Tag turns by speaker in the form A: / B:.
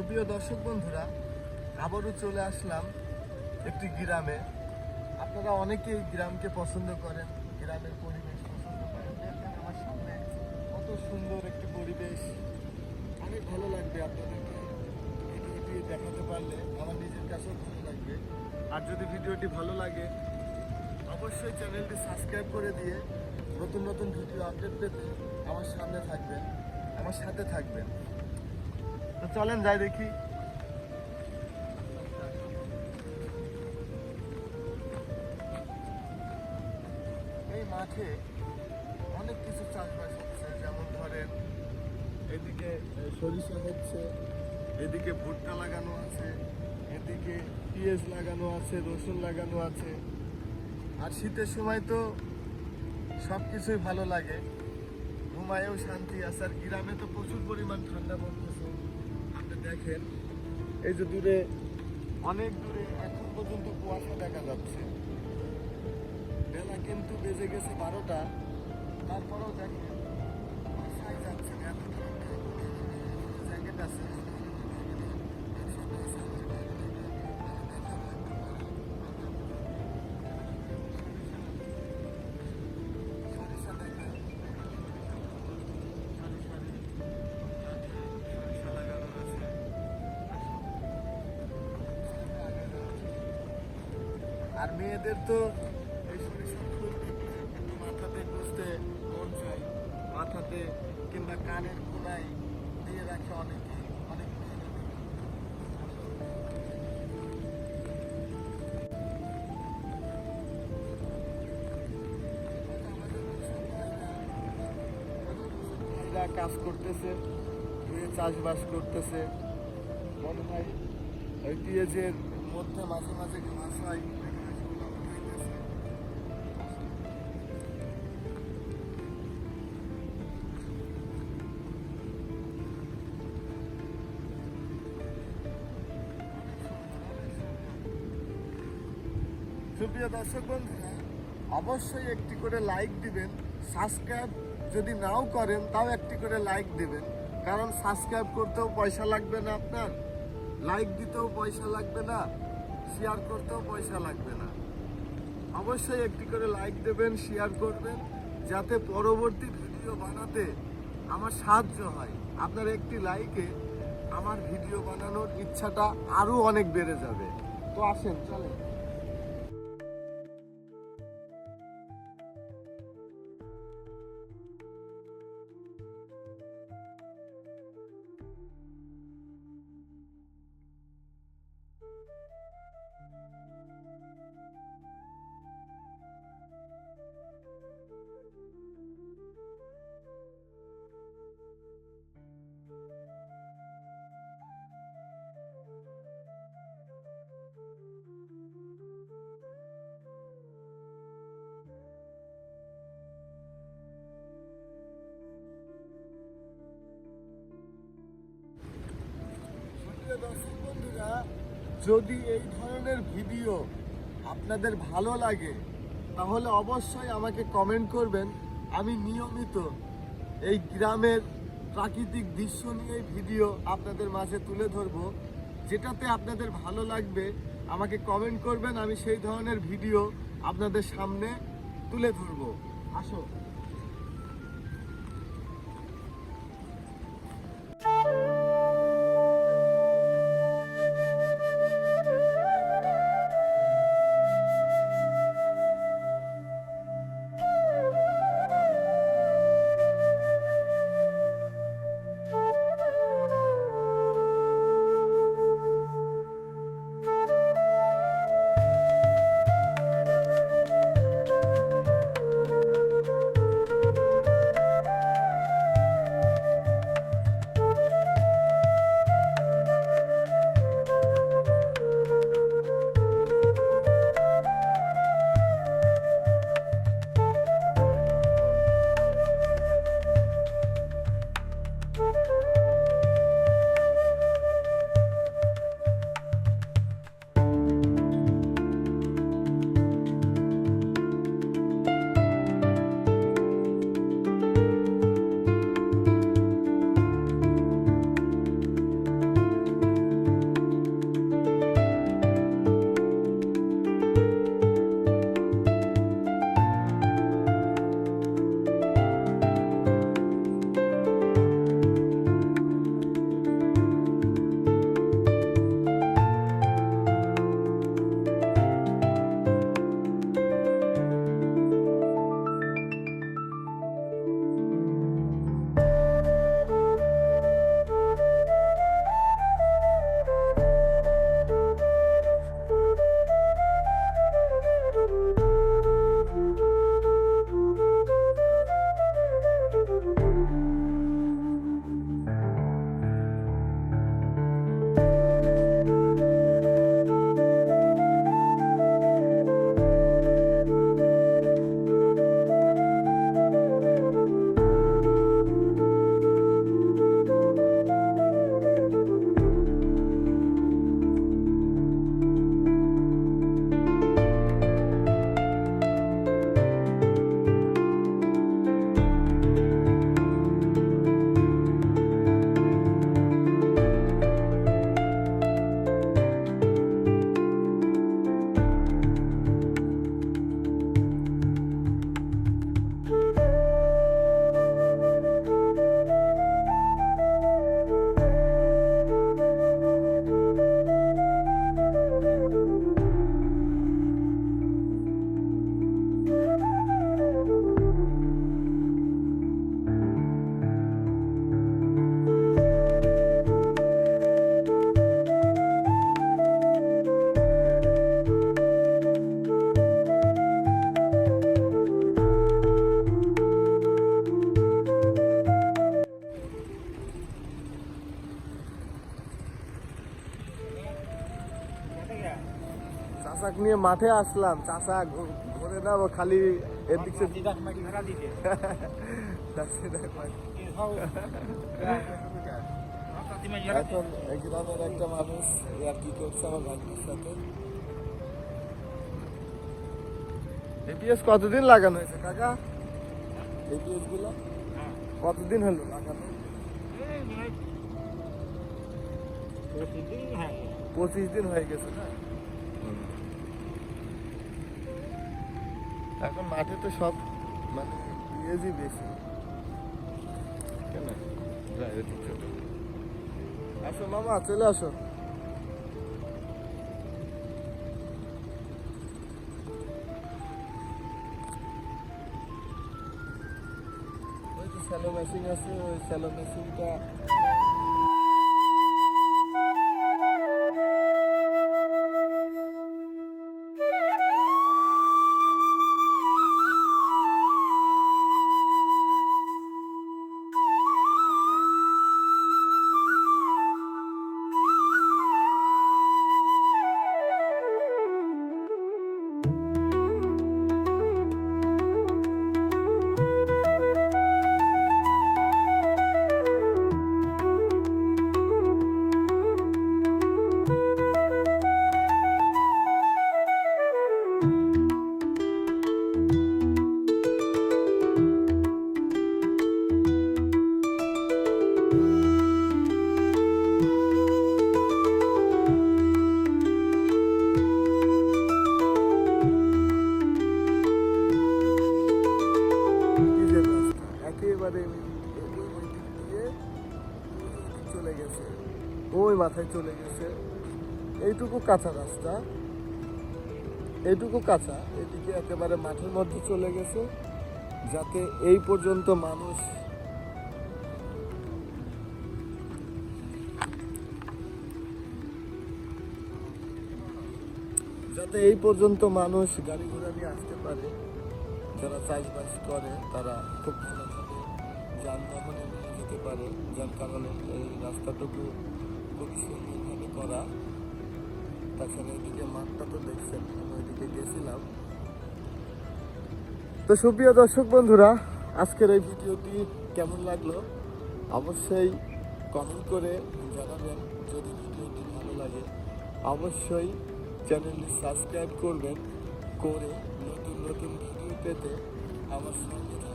A: সুপ্রিয় দর্শক বন্ধুরা, আবারও চলে আসলাম একটি গ্রামে। আপনারা অনেকেই গ্রামকে পছন্দ করেন, গ্রামের পরিবেশ পছন্দ করেন। দেখেন আমার সামনে কত সুন্দর একটি পরিবেশ। অনেক ভালো লাগবে আপনাদেরকে ভিডিওটি দেখাতে পারলে, আমার নিজের কাছেও ভালো লাগবে। আর যদি ভিডিওটি ভালো লাগে, অবশ্যই চ্যানেলটি সাবস্ক্রাইব করে দিয়ে নতুন নতুন ভিডিও আপডেট পেতে আমার সামনে থাকবেন, আমার সাথে থাকবেন। তো চলেন, যাই দেখি। এই মাঠে অনেক কিছু চাষবাস হচ্ছে, যেমন ধরেন এদিকে সরিষা হচ্ছে, এদিকে ভুট্টা লাগানো আছে, এদিকে পেঁয়াজ লাগানো আছে, রসুন লাগানো আছে। আর শীতের সময় তো সব কিছুই ভালো লাগে, ঘুমায়েও শান্তি আছে, আর গ্রামে তো প্রচুর পরিমাণ ঠান্ডা পড়তেছে। দেখেন, এই যে দূরে অনেক দূরে এখন পর্যন্ত কুয়াশা দেখা যাচ্ছে। বেলা কিন্তু বেজে গেছে বারোটা, তারপরেও দেখেন, কুয়াশাই যাচ্ছে এত জ্যাকেট আছে। আর মেয়েদের তো মাথাতে গুঁজতে মন চাই মাথাতে কিংবা কানের কোনায় দিয়ে রাখে অনেকে। অনেক কাজ করতেছে চাষবাস করতেছে। মনে হয় পেঁয়াজের মধ্যে মাঝে মাঝে ঘাস হয়। সুপ্রিয় দর্শক বন্ধুরা, অবশ্যই একটি করে লাইক দিবেন সাবস্ক্রাইব যদি নাও করেন, তাও একটি করে লাইক দিবেন। কারণ সাবস্ক্রাইব করতেও পয়সা লাগবে না আপনার লাইক দিতেও পয়সা লাগবে না শেয়ার করতেও পয়সা লাগবে না। অবশ্যই একটি করে লাইক দেবেন শেয়ার করবেন, যাতে পরবর্তী ভিডিও বানাতে আমার সাহায্য হয়। আপনার একটি লাইকে আমার ভিডিও বানানোর ইচ্ছাটা আরও অনেক বেড়ে যাবে। তো আসেন, চলেন। যদি এই ধরনের ভিডিও আপনাদের ভালো লাগে, তাহলে অবশ্যই আমাকে কমেন্ট করবেন। আমি নিয়মিত এই গ্রামের প্রাকৃতিক দৃশ্য নিয়ে ভিডিও আপনাদের মাঝে তুলে ধরব। যেটাতে আপনাদের ভালো লাগবে, আমাকে কমেন্ট করবেন, আমি সেই ধরনের ভিডিও আপনাদের সামনে তুলে ধরব। আসো। নিয়ে মাঠে আসলাম। ঘু- ঘুরে না খালি এদিক সে
B: দিদা মাটি ভাড়া দিতে
A: এখন গ্রামের একটা মানুষ আর কি করছে আমার ভাগ্যের সাথে? এপিএস কতদিন লাগানো হয়েছে কাকা? এপিএসগুলো? কতদিন হলো লাগানো? পঁচিশ দিন হয়ে গেছে না? এখন মাঠে তো সব মানে পিএসই বেশি। কেন? আসো মামা চলে আসো। ওই যে স্যালো মেশিন আছে ওই স্যালো মেশিনটা চলে গেছে। এইটুকু কাঁচা রাস্তা। এইটুকু কাঁচা। এদিকে একেবারে মাঠের মধ্যে চলে গেছে। যাতে এই পর্যন্ত মানুষ যাতে এই পর্যন্ত মানুষ গাড়ি ঘোড়া নিয়ে আসতে পারে, যারা চাষবাস করে, তারা খুব ভালোভাবে যানবাহনে নিয়ে যেতে পারে। যার কারণে এই রাস্তাটুকু খুবই সুন্দরভাবে করা। তাছাড়া এদিকে মাঠটা তো দেখছেন আমি ওইদিকে গেছিলাম। তো সুপ্রিয় দর্শক বন্ধুরা, আজকের এই ভিডিওটি কেমন লাগল? অবশ্যই কমেন্ট করে জানাবেন। যদি ভিডিওটি ভালো লাগে, অবশ্যই চ্যানেলটি সাবস্ক্রাইব করবেন। করে নতুন নতুন ভিডিও পেতে আমার সঙ্গে।